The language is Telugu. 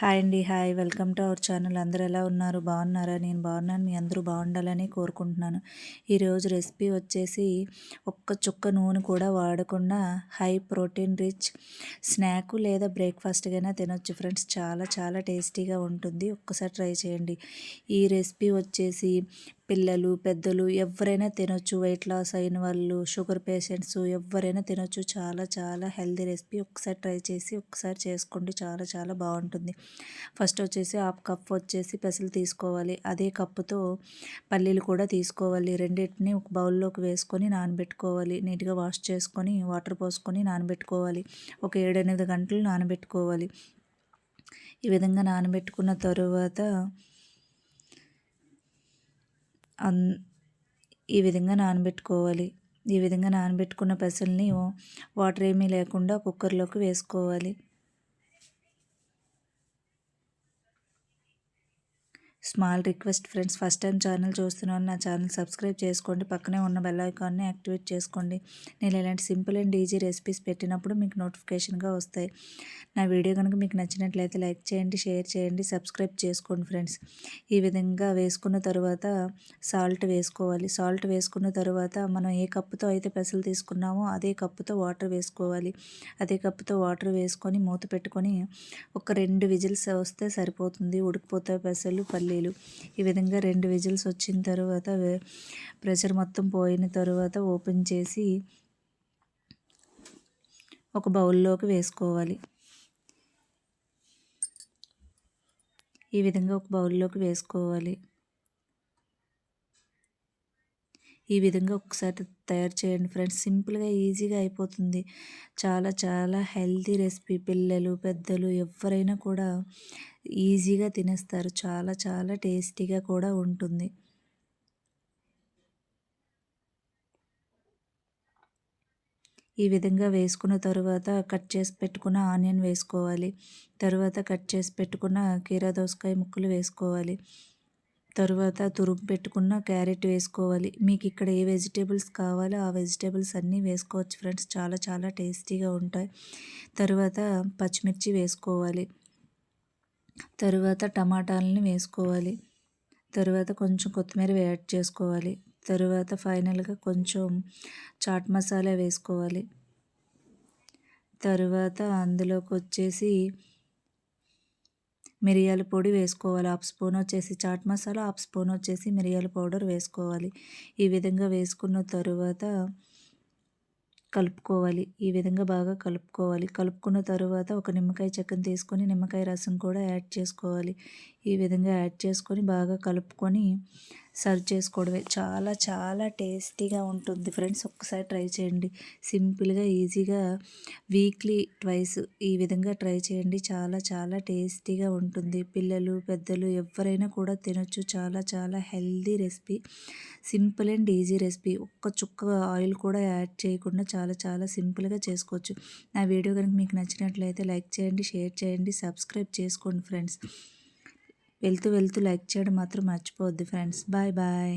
హాయ్ అండి hi. Welcome to our channel. అందరూ ఎలా ఉన్నారు? బాగున్నారా? నేను బాగున్నాను. మీ అందరూ బాగుండాలని కోరుకుంటున్నాను. ఈరోజు రెసిపీ వచ్చేసి ఒక్క చుక్క నూనె కూడా వాడకుండా హై ప్రోటీన్ రిచ్ స్నాక్ లేదా బ్రేక్ఫాస్ట్గా తినొచ్చు ఫ్రెండ్స్. చాలా చాలా టేస్టీగా ఉంటుంది. ఒక్కసారి ట్రై చేయండి. ఈ రెసిపీ వచ్చేసి పిల్లలు పెద్దలు ఎవరైనా తినొచ్చు. వెయిట్ లాస్ అయిన వాళ్ళు షుగర్ పేషెంట్స్ ఎవరైనా తినొచ్చు. చాలా చాలా హెల్దీ రెసిపీ ఒకసారి ట్రై చేసి ఒకసారి చేసుకోండి. చాలా చాలా బాగుంటుంది. ఫస్ట్ వచ్చేసి హాఫ్ కప్ వచ్చేసి పెసలు తీసుకోవాలి. అదే కప్పుతో పల్లీలు కూడా తీసుకోవాలి. రెండింటిని ఒక బౌల్లోకి వేసుకొని నానబెట్టుకోవాలి. నీట్గా వాష్ చేసుకొని వాటర్ పోసుకొని నానబెట్టుకోవాలి. ఒక ఏడెనిమిది గంటలు నానబెట్టుకోవాలి. ఈ విధంగా నానబెట్టుకున్న తరువాత అన్ ఈ విధంగా నానబెట్టుకోవాలి. ఈ విధంగా నానబెట్టుకున్న పెసల్ని వాటర్ ఏమీ లేకుండా కుక్కర్లోకి వేసుకోవాలి. Small request friends first time channel చూస్తున్నాను నా ఛానల్ సబ్స్క్రైబ్ చేసుకోండి. పక్కనే ఉన్న బెల్ ఐకాన్ని యాక్టివేట్ చేసుకోండి. నేను ఇలాంటి సింపుల్ అండ్ ఈజీ రెసిపీస్ పెట్టినప్పుడు మీకు నోటిఫికేషన్గా వస్తాయి. నా వీడియో కనుక మీకు నచ్చినట్లయితే లైక్ చేయండి షేర్ చేయండి సబ్స్క్రైబ్ చేసుకోండి ఫ్రెండ్స్. ఈ విధంగా వేసుకున్న తర్వాత సాల్ట్ వేసుకోవాలి. సాల్ట్ వేసుకున్న తర్వాత మనం ఏ కప్పుతో అయితే పెసలు తీసుకున్నామో అదే కప్పుతో వాటర్ వేసుకోవాలి. అదే కప్పుతో వాటర్ వేసుకొని మూత పెట్టుకొని ఒక రెండు విజిల్స్ వస్తే సరిపోతుంది. ఉడికిపోతాయి పెసలు పల్లి పల్లీలు ఈ విధంగా రెండు విజిల్స్ వచ్చిన తర్వాత ప్రెషర్ మొత్తం పోయిన తర్వాత ఓపెన్ చేసి ఒక బౌల్లోకి వేసుకోవాలి. ఈ విధంగా ఒక బౌల్లోకి వేసుకోవాలి. ఈ విధంగా ఒకసారి తయారు చేయండి ఫ్రెండ్స్. సింపుల్గా ఈజీగా అయిపోతుంది. చాలా చాలా హెల్తీ రెసిపీ. పిల్లలు పెద్దలు ఎవరైనా కూడా ఈజీగా తినేస్తారు. చాలా చాలా టేస్టీగా కూడా ఉంటుంది. ఈ విధంగా వేసుకున్న తరువాత కట్ చేసి పెట్టుకున్న ఆనియన్ వేసుకోవాలి. తరువాత కట్ చేసి పెట్టుకున్న కీరా దోసకాయ ముక్కలు వేసుకోవాలి. తరువాత తురుము పెట్టుకున్న క్యారెట్ వేసుకోవాలి. మీకు ఇక్కడ ఏ వెజిటేబుల్స్ కావాలో ఆ వెజిటేబుల్స్ అన్నీ వేసుకోవచ్చు ఫ్రెండ్స్. చాలా చాలా టేస్టీగా ఉంటాయి. తరువాత పచ్చిమిర్చి వేసుకోవాలి. తరువాత టమాటాలని వేసుకోవాలి. తరువాత కొంచెం కొత్తిమీర యాడ్ చేసుకోవాలి. తరువాత ఫైనల్గా కొంచెం చాట్ మసాలా వేసుకోవాలి. తరువాత అందులోకి వచ్చేసి మిరియాల పొడి వేసుకోవాలి. హాఫ్ స్పూన్ వచ్చేసి చాట్ మసాలా హాఫ్ స్పూన్ వచ్చేసి మిరియాల పౌడర్ వేసుకోవాలి. ఈ విధంగా వేసుకున్న తరువాత కలుపుకోవాలి. ఈ విధంగా బాగా కలుపుకోవాలి. కలుపుకున్న తర్వాత ఒక నిమ్మకాయ చెక్కను తీసుకొని నిమ్మకాయ రసం కూడా యాడ్ చేసుకోవాలి. ఈ విధంగా యాడ్ చేసుకొని బాగా కలుపుకొని సర్వ్ చేసుకోవడమే. చాలా చాలా టేస్టీగా ఉంటుంది. ఫ్రెండ్స్ ఒక్కసారి ట్రై చేయండి. సింపుల్గా ఈజీగా వీక్లీ ట్వైస్ ఈ విధంగా ట్రై చేయండి. చాలా చాలా టేస్టీగా ఉంటుంది. పిల్లలు పెద్దలు ఎవరైనా కూడా తినొచ్చు. చాలా చాలా healthy recipe. Simple and easy recipe. ఒక్క చుక్క ఆయిల్ కూడా యాడ్ చేయకుండా చాలా చాలా సింపుల్గా చేసుకోవచ్చు. నా వీడియో కనుక మీకు నచ్చినట్లయితే లైక్ చేయండి షేర్ చేయండి సబ్స్క్రైబ్ చేసుకోండి ఫ్రెండ్స్. వెళ్తూ వెళ్తూ లైక్ చేయడం మాత్రం మర్చిపోవద్దు ఫ్రెండ్స్. Bye bye.